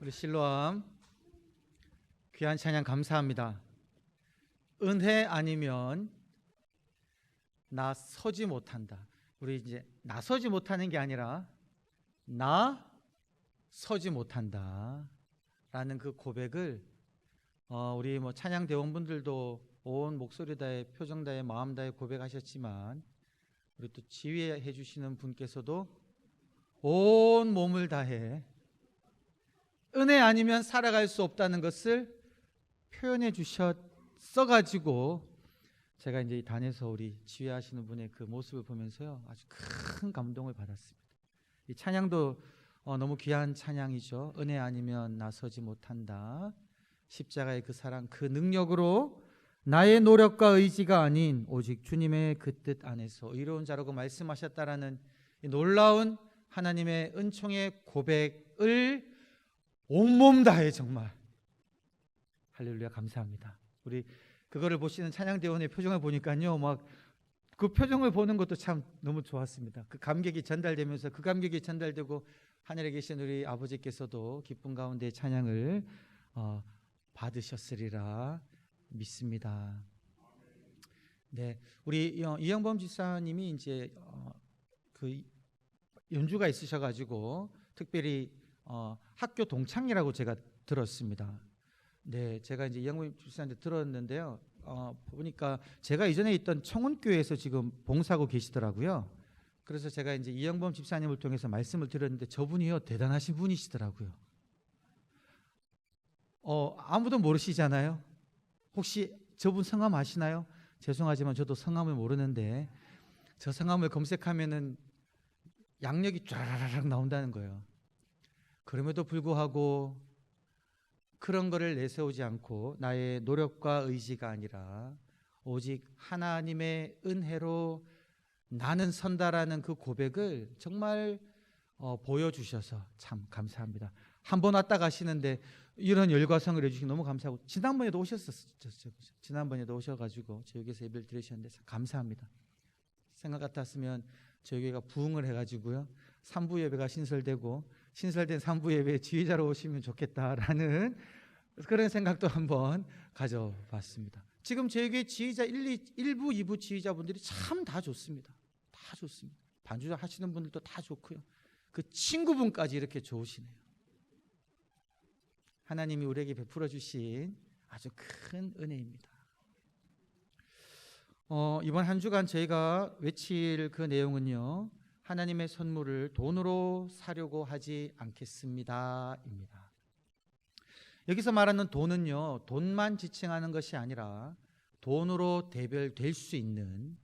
우리 실로암 귀한 찬양 감사합니다. 은혜 아니면 나 서지 못한다. 우리 이제 나 서지 못하는 게 아니라 나 서지 못한다. 라는 그 고백을 어, 우리 뭐 찬양 대원분들도 온 목소리 다해 표정 다해 마음 다해 고백하셨지만 우리 또 지휘해 주시는 분께서도 온 몸을 다해 은혜 아니면 살아갈 수 없다는 것을 표현해 주셨어 가지고 제가 이제 이 단에서 우리 지휘하시는 분의 그 모습을 보면서요 아주 큰 감동을 받았습니다. 이 찬양도 어, 너무 귀한 찬양이죠. 은혜 아니면 나서지 못한다. 십자가의 그 사랑, 그 능력으로 나의 노력과 의지가 아닌 오직 주님의 그 뜻 안에서 의로운 자라고 말씀하셨다라는 이 놀라운 하나님의 은총의 고백을 온몸 다해 정말 할렐루야 감사합니다. 우리 그거를 보시는 찬양대원의 표정을 보니까요 막 그 표정을 보는 것도 참 너무 좋았습니다. 그 감격이 전달되면서 그 감격이 전달되고 하늘에 계신 우리 아버지께서도 기쁨 가운데 찬양을 어, 받으셨으리라 믿습니다. 네, 우리 어, 이영범 지사님이 이제 어, 그 연주가 있으셔가지고 특별히 어, 학교 동창이라고 제가 들었습니다. 네, 제가 이제 이영범 지사한테 들었는데요. 어, 보니까 제가 이전에 있던 청운교회에서 지금 봉사하고 계시더라고요. 그래서 제가 이제 이영범 집사님을 통해서 말씀을 드렸는데 저분이요 대단하신 분이시더라고요. 어, 아무도 모르시잖아요. 혹시 저분 성함 아시나요? 죄송하지만 저도 성함을 모르는데 저 성함을 검색하면은 양력이 쫙 나온다는 거예요. 그럼에도 불구하고 그런 거를 내세우지 않고 나의 노력과 의지가 아니라 오직 하나님의 은혜로 나는 선다라는 그 고백을 정말 어, 보여주셔서 참 감사합니다. 한 번 왔다 가시는데 이런 열과성을 해주시기 너무 감사하고 지난번에도 오셨었죠. 지난번에도 오셔가지고 교회에서 예배를 드리셨는데 참 감사합니다. 생각 같았으면 저희 교회가 부흥을 해가지고요. 삼부 예배가 신설되고 신설된 삼부 예배에 지휘자로 오시면 좋겠다라는 그런 생각도 한번 가져봤습니다. 지금 교회 지휘자 1, 2, 1부, 2부 지휘자분들이 참 다 좋습니다. 다 좋습니다. 반주자 하시는 분들도 다 좋고요. 그 친구분까지 이렇게 좋으시네요. 하나님이 우리에게 베풀어 주신 아주 큰 은혜입니다. 어, 이번 한 주간 저희가 외칠 그 내용은요. 하나님의 선물을 돈으로 사려고 하지 않겠습니다 입니다. 여기서 말하는 돈은요. 돈만 지칭하는 것이 아니라 돈으로 대별될 수 있는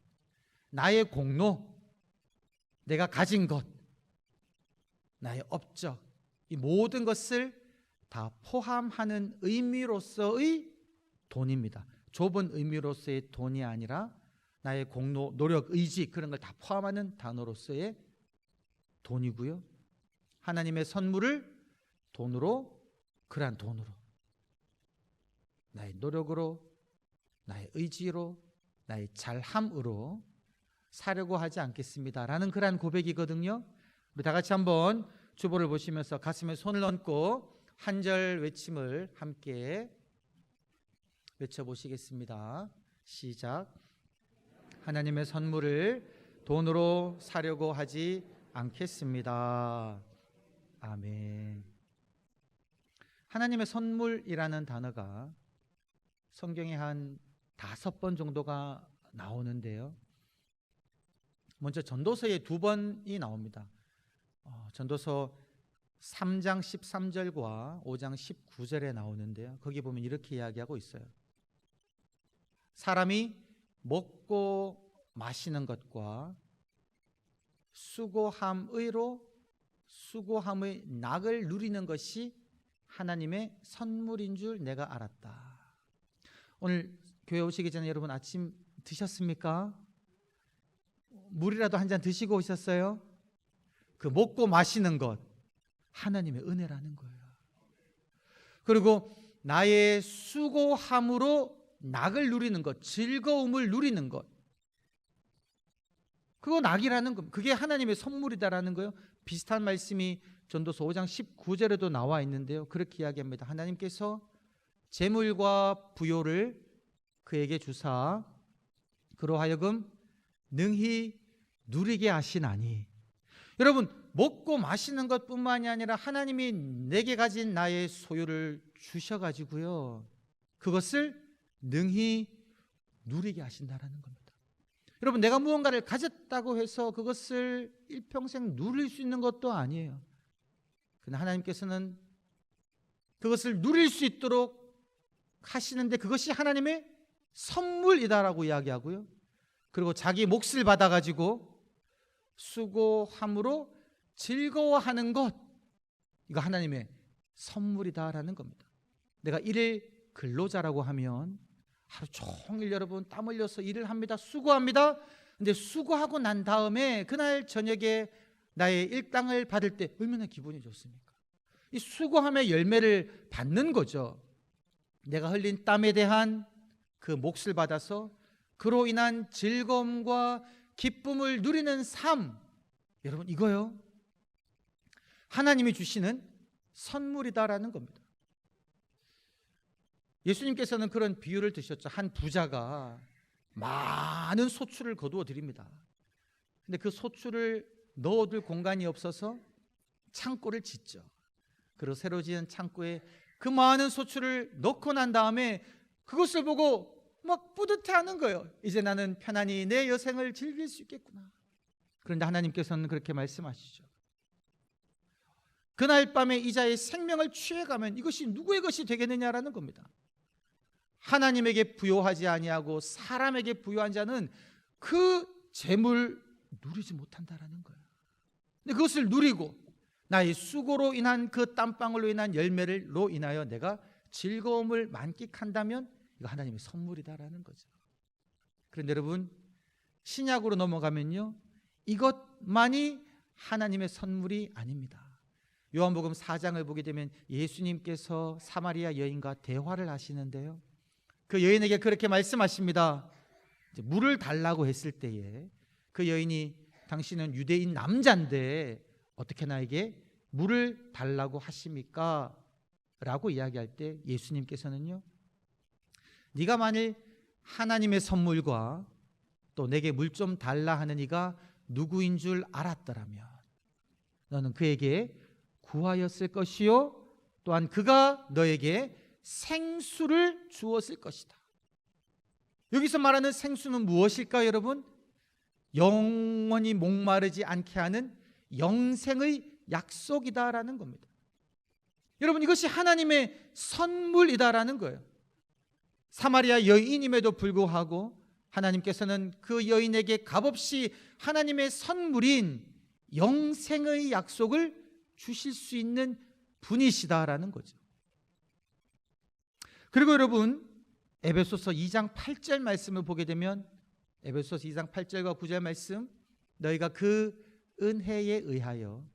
나의 공로, 내가 가진 것, 나의 업적, 이 모든 것을 다 포함하는 의미로서의 돈입니다. 좁은 의미로서의 돈이 아니라 나의 공로, 노력, 의지 그런 걸 다 포함하는 단어로서의 돈이고요. 하나님의 선물을 돈으로 그러한 돈으로 나의 노력으로 나의 의지로 나의 잘함으로 사려고 하지 않겠습니다라는 그러한 고백이거든요. 우리 다 같이 한번 주보를 보시면서 가슴에 손을 얹고 한 절 외침을 함께 외쳐 보시겠습니다. 시작. 하나님의 선물을 돈으로 사려고 하지 않겠습니다. 아멘. 하나님의 선물이라는 단어가 성경에 한 다섯 번 정도가 나오는데요. 먼저 전도서에 두 번이 나옵니다. 어, 전도서 3장 13절과 5장 19절에 나오는데요. 거기 보면 이렇게 이야기하고 있어요. 사람이 먹고 마시는 것과 수고함의로 수고함의 낙을 누리는 것이 하나님의 선물인 줄 내가 알았다. 오늘 교회 오시기 전에 여러분 아침 드셨습니까? 물이라도 한 잔 드시고 오셨어요? 그 먹고 마시는 것 하나님의 은혜라는 거예요. 그리고 나의 수고함으로 낙을 누리는 것, 즐거움을 누리는 것. 그거 낙이라는 것. 그게 하나님의 선물이다라는 거예요. 비슷한 말씀이 전도서 5장 19절에도 나와 있는데요. 그렇게 이야기합니다. 하나님께서 재물과 부요를 그에게 주사 그로 하여금 능히 누리게 하시나니 여러분 먹고 마시는 것뿐만이 아니라 하나님이 내게 가진 나의 소유를 주셔 가지고요. 그것을 능히 누리게 하신다라는 겁니다. 여러분 내가 무언가를 가졌다고 해서 그것을 일평생 누릴 수 있는 것도 아니에요. 그러나 하나님께서는 그것을 누릴 수 있도록 하시는데 그것이 하나님의 선물이다라고 이야기하고요. 그리고 자기 몫을 받아 가지고 수고함으로 즐거워하는 것 이거 하나님의 선물이다라는 겁니다. 내가 일일 근로자라고 하면 하루 종일 여러분 땀 흘려서 일을 합니다. 수고합니다. 근데 수고하고 난 다음에 그날 저녁에 나의 일당을 받을 때 얼마나 기분이 좋습니까? 이 수고함의 열매를 받는 거죠. 내가 흘린 땀에 대한 그 몫을 받아서 그로 인한 즐거움과 기쁨을 누리는 삶. 여러분 이거요. 하나님이 주시는 선물이다라는 겁니다. 예수님께서는 그런 비유를 드셨죠. 한 부자가 많은 소출을 거두어 드립니다. 근데 그 소출을 넣어둘 공간이 없어서 창고를 짓죠. 그리고 새로 지은 창고에 그 많은 소출을 넣고 난 다음에 그것을 보고 막 뿌듯해하는 거예요. 이제 나는 편안히 내 여생을 즐길 수 있겠구나. 그런데 하나님께서는 그렇게 말씀하시죠. 그날 밤에 이자의 생명을 취해가면 이것이 누구의 것이 되겠느냐라는 겁니다. 하나님에게 부여하지 아니하고 사람에게 부여한 자는 그 재물 누리지 못한다라는 거예요. 근데 그것을 누리고 나의 수고로 인한 그 땀방울로 인한 열매를로 인하여 내가 즐거움을 만끽한다면 이거 하나님의 선물이다라는 거죠. 그런데 여러분 신약으로 넘어가면요. 이것만이 하나님의 선물이 아닙니다. 요한복음 4장을 보게 되면 예수님께서 사마리아 여인과 대화를 하시는데요. 그 여인에게 그렇게 말씀하십니다. 물을 달라고 했을 때에 그 여인이 당신은 유대인 남자인데 어떻게 나에게 물을 달라고 하십니까? 라고 이야기할 때 예수님께서는요. 네가 만일 하나님의 선물과 또 내게 물 좀 달라 하는 이가 누구인 줄 알았더라면 너는 그에게 구하였을 것이요 또한 그가 너에게 생수를 주었을 것이다. 여기서 말하는 생수는 무엇일까 여러분? 영원히 목마르지 않게 하는 영생의 약속이다라는 겁니다. 여러분 이것이 하나님의 선물이다라는 거예요. 사마리아 여인임에도 불구하고 하나님께서는 그 여인에게 값없이 하나님의 선물인 영생의 약속을 주실 수 있는 분이시다라는 거죠. 그리고 여러분 에베소서 2장 8절 말씀을 보게 되면 에베소서 2장 8절과 9절 말씀 너희가 그 은혜에 의하여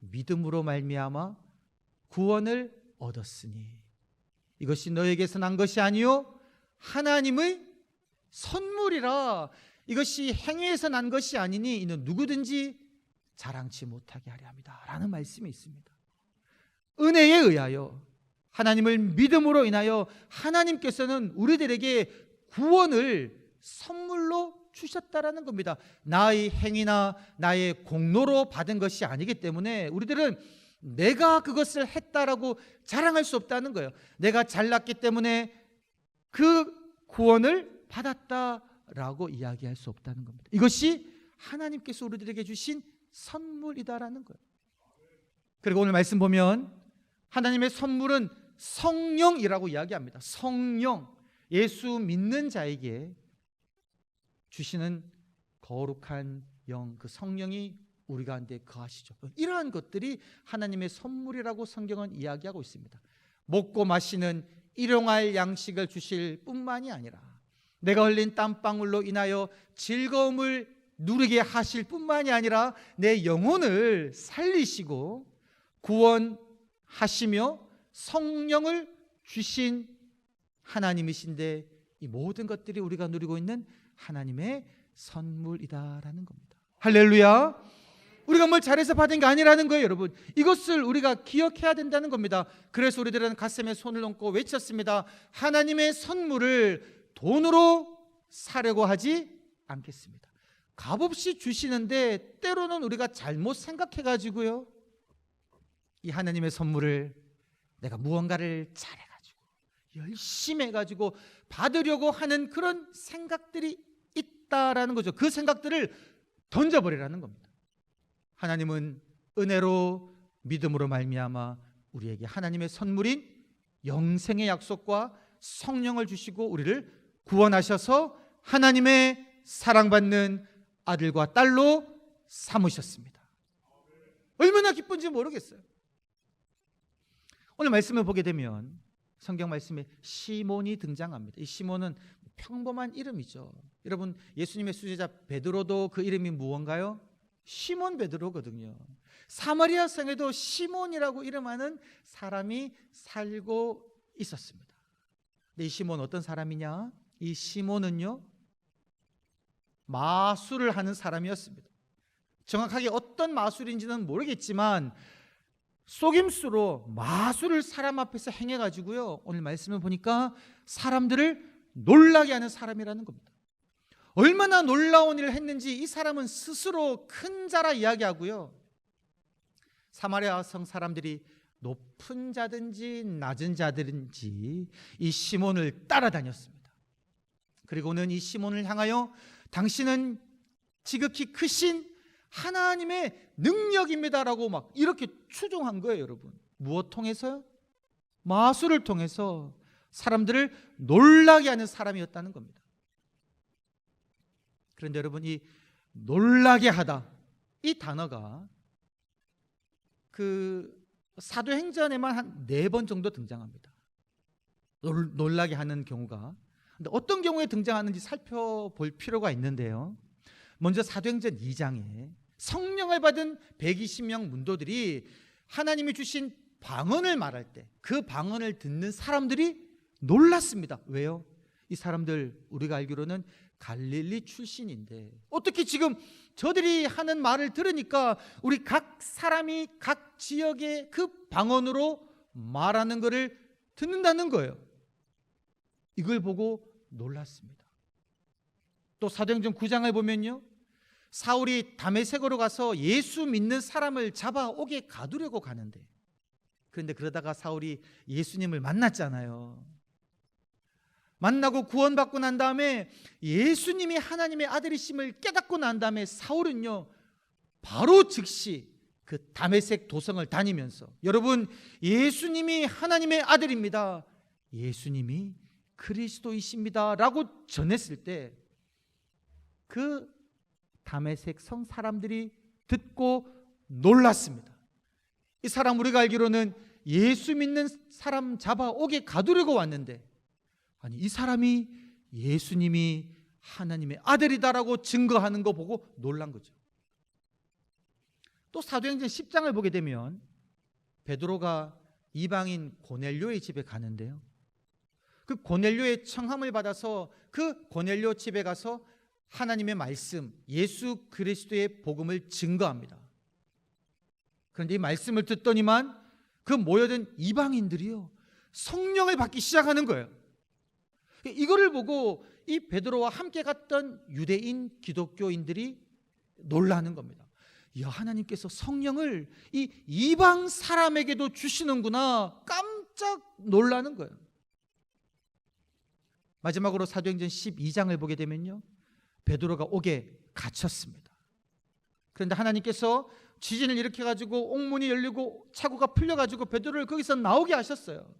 믿음으로 말미암아 구원을 얻었으니. 이것이 너에게서 난 것이 아니요 하나님의 선물이라. 이것이 행위에서 난 것이 아니니 이는 누구든지 자랑치 못하게 하려 합니다라는 말씀이 있습니다. 은혜에 의하여 하나님을 믿음으로 인하여 하나님께서는 우리들에게 구원을 선물로 주셨다라는 겁니다. 나의 행위나 나의 공로로 받은 것이 아니기 때문에 우리들은 내가 그것을 했다라고 자랑할 수 없다는 거예요. 내가 잘났기 때문에 그 구원을 받았다라고 이야기할 수 없다는 겁니다. 이것이 하나님께서 우리들에게 주신 선물이다라는 거예요. 그리고 오늘 말씀 보면 하나님의 선물은 성령이라고 이야기합니다. 성령. 예수 믿는 자에게 주시는 거룩한 영, 그 성령이 우리 가운데 거하시죠. 이러한 것들이 하나님의 선물이라고 성경은 이야기하고 있습니다. 먹고 마시는 일용할 양식을 주실 뿐만이 아니라 내가 흘린 땀방울로 인하여 즐거움을 누리게 하실 뿐만이 아니라 내 영혼을 살리시고 구원하시며 성령을 주신 하나님이신데 이 모든 것들이 우리가 누리고 있는 하나님의 선물이다라는 겁니다. 할렐루야. 우리가 뭘 잘해서 받은 게 아니라는 거예요, 여러분. 이것을 우리가 기억해야 된다는 겁니다. 그래서 우리들은 가슴에 손을 얹고 외쳤습니다. 하나님의 선물을 돈으로 사려고 하지 않겠습니다. 값없이 주시는데 때로는 우리가 잘못 생각해 가지고요. 이 하나님의 선물을 내가 무언가를 잘해 가지고 열심히 해 가지고 받으려고 하는 그런 생각들이 있다라는 거죠. 그 생각들을 던져 버리라는 겁니다. 하나님은 은혜로 믿음으로 말미암아 우리에게 하나님의 선물인 영생의 약속과 성령을 주시고 우리를 구원하셔서 하나님의 사랑받는 아들과 딸로 삼으셨습니다. 얼마나 기쁜지 모르겠어요. 오늘 말씀을 보게 되면 성경 말씀에 시몬이 등장합니다. 이 시몬은 평범한 이름이죠. 여러분 예수님의 수제자 베드로도 그 이름이 무언가요? 시몬 베드로거든요. 사마리아 성에도 시몬이라고 이름하는 사람이 살고 있었습니다. 근데 이 시몬 어떤 사람이냐? 이 시몬은요 마술을 하는 사람이었습니다. 정확하게 어떤 마술인지는 모르겠지만 속임수로 마술을 사람 앞에서 행해 가지고요. 오늘 말씀을 보니까 사람들을 놀라게 하는 사람이라는 겁니다. 얼마나 놀라운 일을 했는지 이 사람은 스스로 큰 자라 이야기하고요. 사마리아 성 사람들이 높은 자든지 낮은 자든지 이 시몬을 따라다녔습니다. 그리고는 이 시몬을 향하여 당신은 지극히 크신 하나님의 능력입니다라고 막 이렇게 추종한 거예요, 여러분. 무엇 통해서요? 마술을 통해서 사람들을 놀라게 하는 사람이었다는 겁니다. 그런데 여러분 이 놀라게 하다 이 단어가 그 사도행전에만 한 네 번 정도 등장합니다. 놀, 놀라게 하는 경우가 근데 어떤 경우에 등장하는지 살펴볼 필요가 있는데요. 먼저 사도행전 2장에 성령을 받은 120명 문도들이 하나님이 주신 방언을 말할 때 그 방언을 듣는 사람들이 놀랐습니다. 왜요? 이 사람들 우리가 알기로는 갈릴리 출신인데 어떻게 지금 저들이 하는 말을 들으니까 우리 각 사람이 각 지역의 그 방언으로 말하는 것을 듣는다는 거예요. 이걸 보고 놀랐습니다. 또 사도행전 9장을 보면요. 사울이 다메섹으로 가서 예수 믿는 사람을 잡아 오게 가두려고 가는데 그런데 그러다가 사울이 예수님을 만났잖아요. 만나고 구원받고 난 다음에 예수님이 하나님의 아들이심을 깨닫고 난 다음에 사울은요 바로 즉시 그 다메섹 도성을 다니면서 여러분 예수님이 하나님의 아들입니다. 예수님이 그리스도이십니다라고 전했을 때 그 다메섹 성 사람들이 듣고 놀랐습니다. 이 사람 우리가 알기로는 예수 믿는 사람 잡아 오게 가두려고 왔는데 아니 이 사람이 예수님이 하나님의 아들이다라고 증거하는 거 보고 놀란 거죠. 또 사도행전 10장을 보게 되면 베드로가 이방인 고넬료의 집에 가는데요. 그 고넬료의 청함을 받아서 그 고넬료 집에 가서 하나님의 말씀, 예수 그리스도의 복음을 증거합니다. 그런데 이 말씀을 듣더니만 그 모여든 이방인들이요. 성령을 받기 시작하는 거예요. 이거를 보고 이 베드로와 함께 갔던 유대인 기독교인들이 놀라는 겁니다. 야, 하나님께서 성령을 이 이방 사람에게도 주시는구나. 깜짝 놀라는 거예요. 마지막으로 사도행전 12장을 보게 되면요. 베드로가 옥에 갇혔습니다. 그런데 하나님께서 지진을 일으켜 가지고 옥문이 열리고 차고가 풀려 가지고 베드로를 거기서 나오게 하셨어요.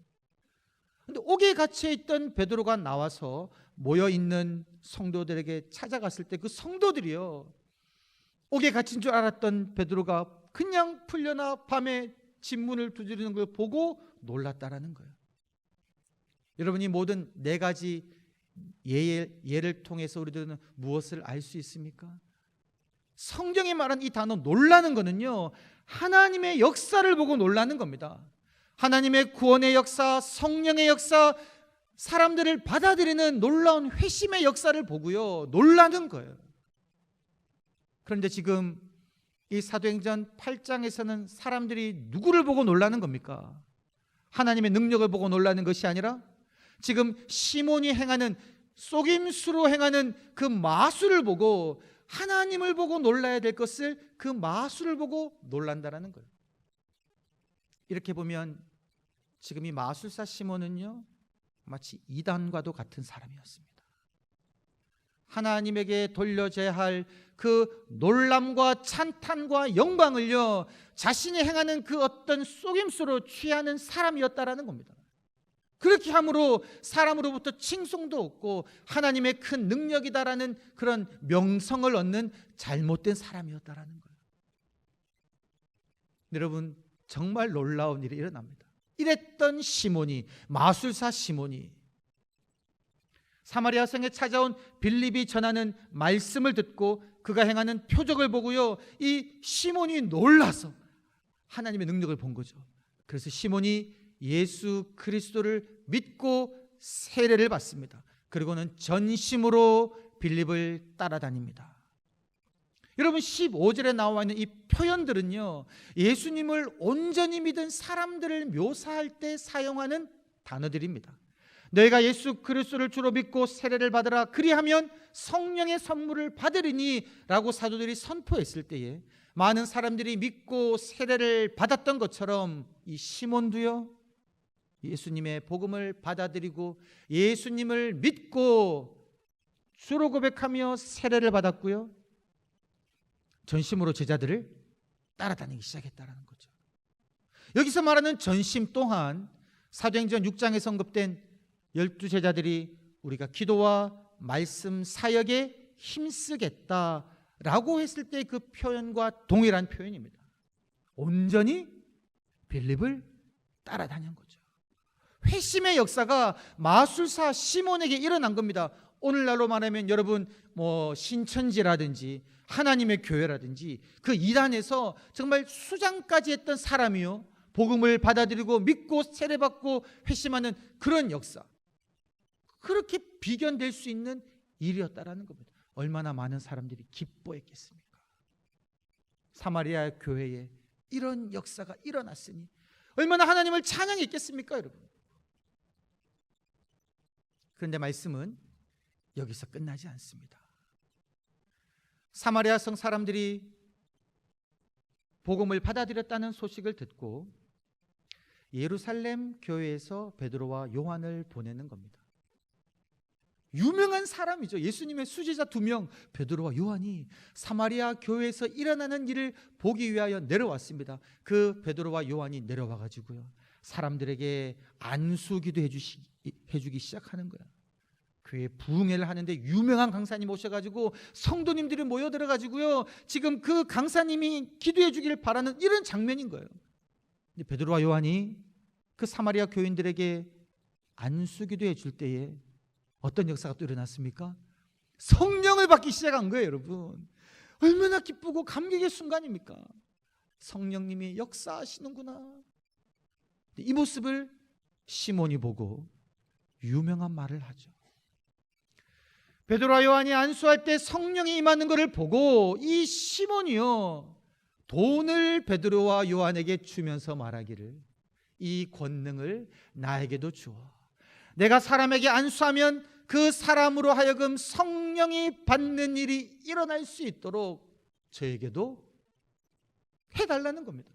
근데 옥에 갇혀 있던 베드로가 나와서 모여 있는 성도들에게 찾아갔을 때 그 성도들이요. 옥에 갇힌 줄 알았던 베드로가 그냥 풀려나 밤에 진문을 두드리는 걸 보고 놀랐다라는 거예요. 여러분이 모든 네 가지 예, 예를 통해서 우리들은 무엇을 알 수 있습니까? 성경이 말한 이 단어 놀라는 거는요. 하나님의 역사를 보고 놀라는 겁니다. 하나님의 구원의 역사, 성령의 역사, 사람들을 받아들이는 놀라운 회심의 역사를 보고요. 놀라는 거예요. 그런데 지금 이 사도행전 8장에서는 사람들이 누구를 보고 놀라는 겁니까? 하나님의 능력을 보고 놀라는 것이 아니라 지금 시몬이 행하는 속임수로 행하는 그 마술을 보고 하나님을 보고 놀라야 될 것을 그 마술을 보고 놀란다라는 거예요. 이렇게 보면 지금 이 마술사 시몬은요 마치 이단과도 같은 사람이었습니다. 하나님에게 돌려져야 할 그 놀람과 찬탄과 영광을요 자신이 행하는 그 어떤 속임수로 취하는 사람이었다라는 겁니다. 그렇게 함으로 사람으로부터 칭송도 얻고 하나님의 큰 능력이다라는 그런 명성을 얻는 잘못된 사람이었다라는 거예요. 여러분 정말 놀라운 일이 일어납니다. 이랬던 시몬이 마술사 시몬이 사마리아 성에 찾아온 빌립이 전하는 말씀을 듣고 그가 행하는 표적을 보고요. 이 시몬이 놀라서 하나님의 능력을 본 거죠. 그래서 시몬이 예수 그리스도를 믿고 세례를 받습니다. 그리고는 전심으로 빌립을 따라다닙니다. 여러분 15절에 나와 있는 이 표현들은요. 예수님을 온전히 믿은 사람들을 묘사할 때 사용하는 단어들입니다. 너희가 예수 그리스도를 주로 믿고 세례를 받으라 그리하면 성령의 선물을 받으리니라고 사도들이 선포했을 때에 많은 사람들이 믿고 세례를 받았던 것처럼 이 시몬도요 예수님의 복음을 받아들이고 예수님을 믿고 주로 고백하며 세례를 받았고요 전심으로 제자들을 따라다니기 시작했다는 거죠. 여기서 말하는 전심 또한 사도행전 6장에 언급된 열두 제자들이 우리가 기도와 말씀 사역에 힘쓰겠다라고 했을 때 그 표현과 동일한 표현입니다. 온전히 빌립을 따라다닌 거죠. 회심의 역사가 마술사 시몬에게 일어난 겁니다. 오늘날로 말하면 여러분 뭐 신천지라든지 하나님의 교회라든지 그 이단에서 정말 수장까지 했던 사람이요. 복음을 받아들이고 믿고 세례받고 회심하는 그런 역사. 그렇게 비견될 수 있는 일이었다라는 겁니다. 얼마나 많은 사람들이 기뻐했겠습니까? 사마리아 교회에 이런 역사가 일어났으니 얼마나 하나님을 찬양했겠습니까, 여러분? 그런데 말씀은 여기서 끝나지 않습니다. 사마리아 성 사람들이 복음을 받아들였다는 소식을 듣고 예루살렘 교회에서 베드로와 요한을 보내는 겁니다. 유명한 사람이죠. 예수님의 수제자 두 명, 베드로와 요한이 사마리아 교회에서 일어나는 일을 보기 위하여 내려왔습니다. 그 베드로와 요한이 내려와 가지고요. 사람들에게 안수기도 해주시, 해주기 시작하는 거야. 교회 부흥회를 하는데 유명한 강사님 오셔가지고 성도님들이 모여들어가지고요. 지금 그 강사님이 기도해 주기를 바라는 이런 장면인 거예요. 베드로와 요한이 그 사마리아 교인들에게 안수기도 해 줄 때에 어떤 역사가 또 일어났습니까? 성령을 받기 시작한 거예요, 여러분. 얼마나 기쁘고 감격의 순간입니까? 성령님이 역사하시는구나. 이 모습을 시몬이 보고 유명한 말을 하죠. 베드로와 요한이 안수할 때 성령이 임하는 것을 보고 이 시몬이요 돈을 베드로와 요한에게 주면서 말하기를 이 권능을 나에게도 주어 내가 사람에게 안수하면 그 사람으로 하여금 성령이 받는 일이 일어날 수 있도록 저에게도 해달라는 겁니다.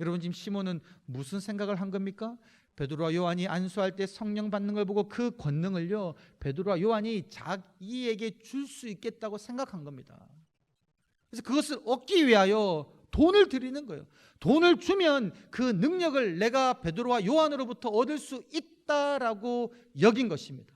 여러분 지금 시몬은 무슨 생각을 한 겁니까? 베드로와 요한이 안수할 때 성령 받는 걸 보고 그 권능을요 베드로와 요한이 자기에게 줄 수 있겠다고 생각한 겁니다. 그래서 그것을 얻기 위하여 돈을 드리는 거예요. 돈을 주면 그 능력을 내가 베드로와 요한으로부터 얻을 수 있다라고 여긴 것입니다.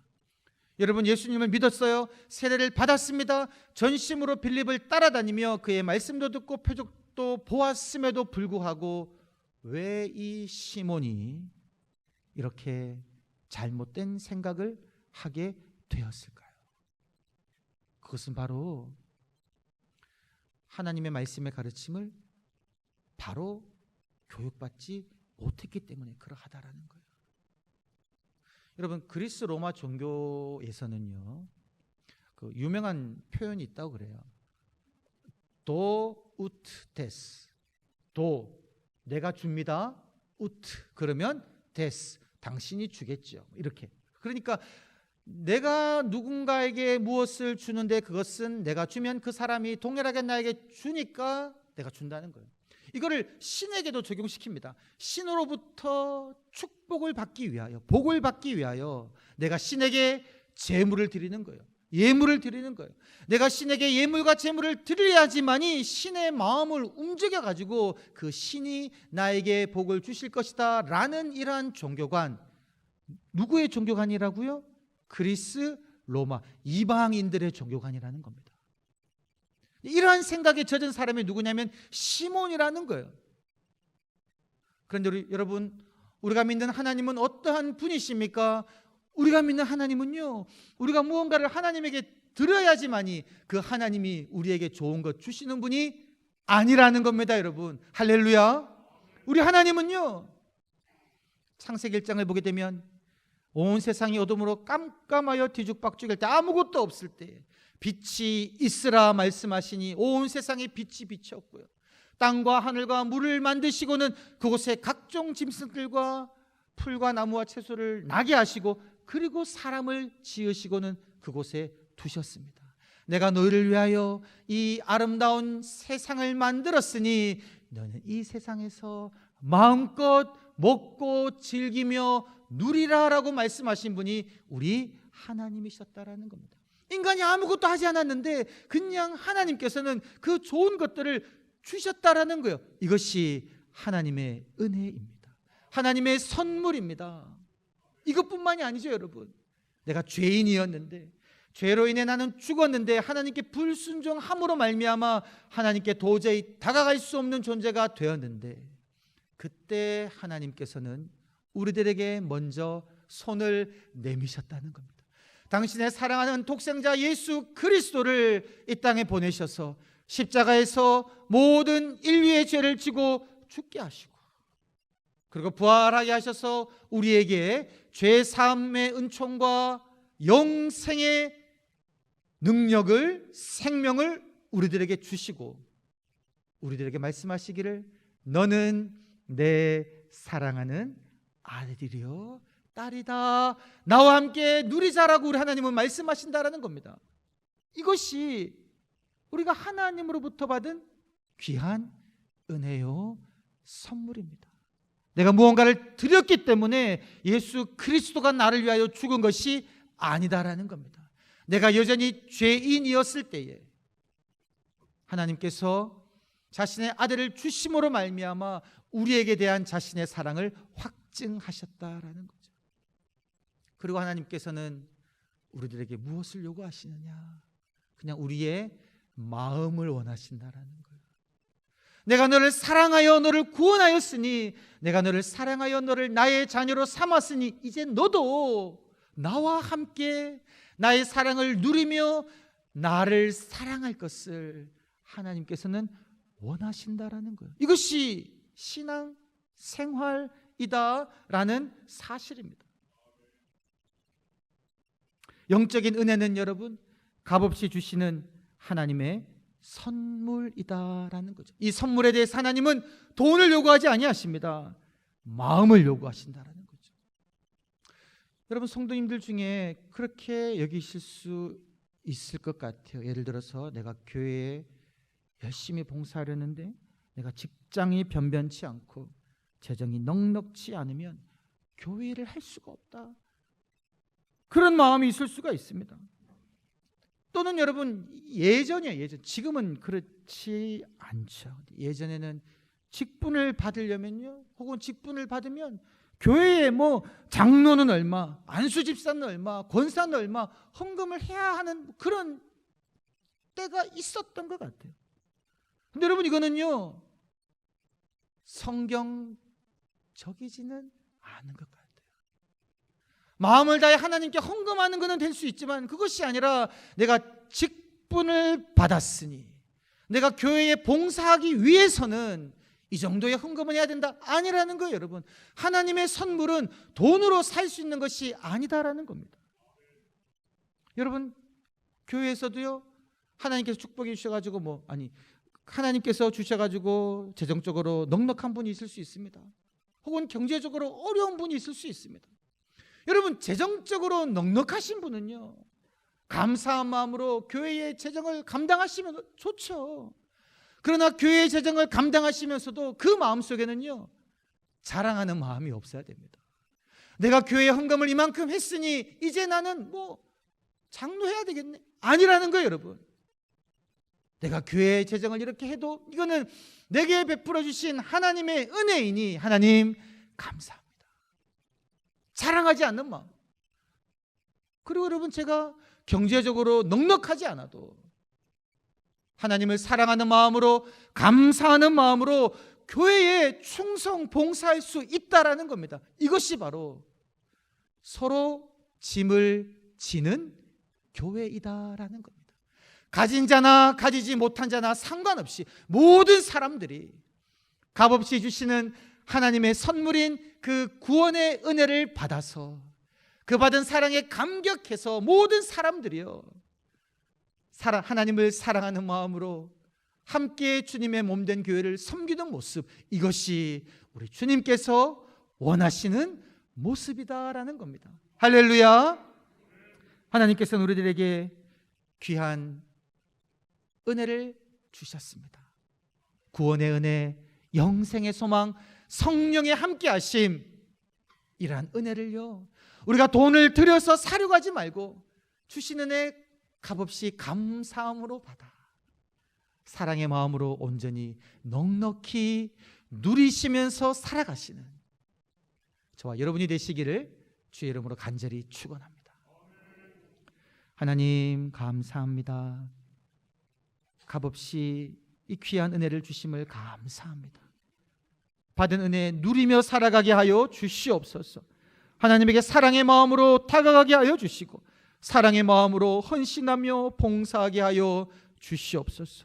여러분 예수님을 믿었어요. 세례를 받았습니다. 전심으로 빌립을 따라다니며 그의 말씀도 듣고 표적 도 보았음에도 불구하고 왜 이 시몬이 이렇게 잘못된 생각을 하게 되었을까요? 그것은 바로 하나님의 말씀의 가르침을 바로 교육받지 못했기 때문에 그러하다라는 거예요. 여러분 그리스 로마 종교에서는요 그 유명한 표현이 있다고 그래요. 도 우트 데스. 도 내가 줍니다. 우트 그러면 데스 당신이 주겠죠. 이렇게. 그러니까 내가 누군가에게 무엇을 주는데 그것은 내가 주면 그 사람이 동일하게 나에게 주니까 내가 준다는 거예요. 이거를 신에게도 적용시킵니다. 신으로부터 축복을 받기 위하여, 복을 받기 위하여 내가 신에게 재물을 드리는 거예요. 예물을 드리는 거예요. 내가 신에게 예물과 재물을 드려야지만이 신의 마음을 움직여 가지고 그 신이 나에게 복을 주실 것이다 라는 이러한 종교관 누구의 종교관이라고요? 그리스, 로마 이방인들의 종교관이라는 겁니다. 이러한 생각에 젖은 사람이 누구냐면 시몬이라는 거예요. 그런데 우리 여러분 우리가 믿는 하나님은 어떠한 분이십니까? 우리가 믿는 하나님은요. 우리가 무언가를 하나님에게 드려야지만이 그 하나님이 우리에게 좋은 것 주시는 분이 아니라는 겁니다, 여러분. 할렐루야. 우리 하나님은요. 창세기 1장을 보게 되면 온 세상이 어둠으로 깜깜하여 뒤죽박죽일 때 아무것도 없을 때 빛이 있으라 말씀하시니 온 세상에 빛이 비쳤고요. 땅과 하늘과 물을 만드시고는 그곳에 각종 짐승들과 풀과 나무와 채소를 나게 하시고 그리고 사람을 지으시고는 그곳에 두셨습니다. 내가 너희를 위하여 이 아름다운 세상을 만들었으니 너는 이 세상에서 마음껏 먹고 즐기며 누리라라고 말씀하신 분이 우리 하나님이셨다라는 겁니다. 인간이 아무것도 하지 않았는데 그냥 하나님께서는 그 좋은 것들을 주셨다라는 거예요. 이것이 하나님의 은혜입니다. 하나님의 선물입니다. 이것뿐만이 아니죠, 여러분. 내가 죄인이었는데 죄로 인해 나는 죽었는데 하나님께 불순종함으로 말미암아 하나님께 도저히 다가갈 수 없는 존재가 되었는데 그때 하나님께서는 우리들에게 먼저 손을 내미셨다는 겁니다. 당신의 사랑하는 독생자 예수 그리스도를 이 땅에 보내셔서 십자가에서 모든 인류의 죄를 지고 죽게 하시고 그리고 부활하게 하셔서 우리에게 죄 사함의 은총과 영생의 능력을 생명을 우리들에게 주시고 우리들에게 말씀하시기를 너는 내 사랑하는 아들이요 딸이다 나와 함께 누리자라고 우리 하나님은 말씀하신다라는 겁니다. 이것이 우리가 하나님으로부터 받은 귀한 은혜요 선물입니다. 내가 무언가를 드렸기 때문에 예수 그리스도가 나를 위하여 죽은 것이 아니다라는 겁니다. 내가 여전히 죄인이었을 때에 하나님께서 자신의 아들을 주심으로 말미암아 우리에게 대한 자신의 사랑을 확증하셨다라는 거죠. 그리고 하나님께서는 우리들에게 무엇을 요구하시느냐? 그냥 우리의 마음을 원하신다라는 거예요. 내가 너를 사랑하여 너를 구원하였으니 내가 너를 사랑하여 너를 나의 자녀로 삼았으니 이제 너도 나와 함께 나의 사랑을 누리며 나를 사랑할 것을 하나님께서는 원하신다라는 거예요. 이것이 신앙 생활이다라는 사실입니다. 영적인 은혜는 여러분 값없이 주시는 하나님의 선물이다라는 거죠. 이 선물에 대해 하나님은 돈을 요구하지 아니하십니다. 마음을 요구하신다라는 거죠. 여러분 성도님들 중에 그렇게 여기실 수 있을 것 같아요. 예를 들어서 내가 교회에 열심히 봉사하려는데 내가 직장이 변변치 않고 재정이 넉넉치 않으면 교회를 할 수가 없다. 그런 마음이 있을 수가 있습니다. 또는 여러분 예전이에요. 예전 지금은 그렇지 않죠. 예전에는 직분을 받으려면요, 혹은 직분을 받으면 교회에 뭐 장로는 얼마, 안수 집사는 얼마, 권사는 얼마 헌금을 해야 하는 그런 때가 있었던 것 같아요. 근데 여러분 이거는요 성경적이지는 않은 것 같아요. 마음을 다해 하나님께 헌금하는 것은 될 수 있지만 그것이 아니라 내가 직분을 받았으니 내가 교회에 봉사하기 위해서는 이 정도의 헌금을 해야 된다 아니라는 거예요, 여러분. 하나님의 선물은 돈으로 살 수 있는 것이 아니다라는 겁니다. 여러분 교회에서도요 하나님께서 축복해 주셔가지고 뭐 아니 하나님께서 주셔가지고 재정적으로 넉넉한 분이 있을 수 있습니다. 혹은 경제적으로 어려운 분이 있을 수 있습니다. 여러분 재정적으로 넉넉하신 분은요 감사한 마음으로 교회의 재정을 감당하시면 좋죠. 그러나 교회의 재정을 감당하시면서도 그 마음 속에는요 자랑하는 마음이 없어야 됩니다. 내가 교회 헌금을 이만큼 했으니 이제 나는 뭐 장로해야 되겠네 아니라는 거예요, 여러분. 내가 교회 재정을 이렇게 해도 이거는 내게 베풀어 주신 하나님의 은혜이니 하나님 감사합니다. 자랑하지 않는 마음. 그리고 여러분 제가 경제적으로 넉넉하지 않아도 하나님을 사랑하는 마음으로 감사하는 마음으로 교회에 충성 봉사할 수 있다라는 겁니다. 이것이 바로 서로 짐을 지는 교회이다라는 겁니다. 가진 자나 가지지 못한 자나 상관없이 모든 사람들이 값없이 주시는 하나님의 선물인 그 구원의 은혜를 받아서 그 받은 사랑에 감격해서 모든 사람들이요 사랑, 하나님을 사랑하는 마음으로 함께 주님의 몸된 교회를 섬기는 모습 이것이 우리 주님께서 원하시는 모습이다라는 겁니다. 할렐루야. 하나님께서는 우리들에게 귀한 은혜를 주셨습니다. 구원의 은혜, 영생의 소망, 성령의 함께 하심 이러한 은혜를요. 우리가 돈을 들여서 사려고 하지 말고 주신 은혜 값없이 감사함으로 받아 사랑의 마음으로 온전히 넉넉히 누리시면서 살아가시는 저와 여러분이 되시기를 주의 이름으로 간절히 축원합니다. 하나님 감사합니다. 값없이 이 귀한 은혜를 주심을 감사합니다. 받은 은혜 누리며 살아가게 하여 주시옵소서. 하나님에게 사랑의 마음으로 다가가게 하여 주시고 사랑의 마음으로 헌신하며 봉사하게 하여 주시옵소서.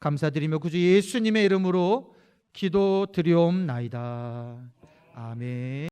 감사드리며 구주 예수님의 이름으로 기도드리옵나이다. 아멘.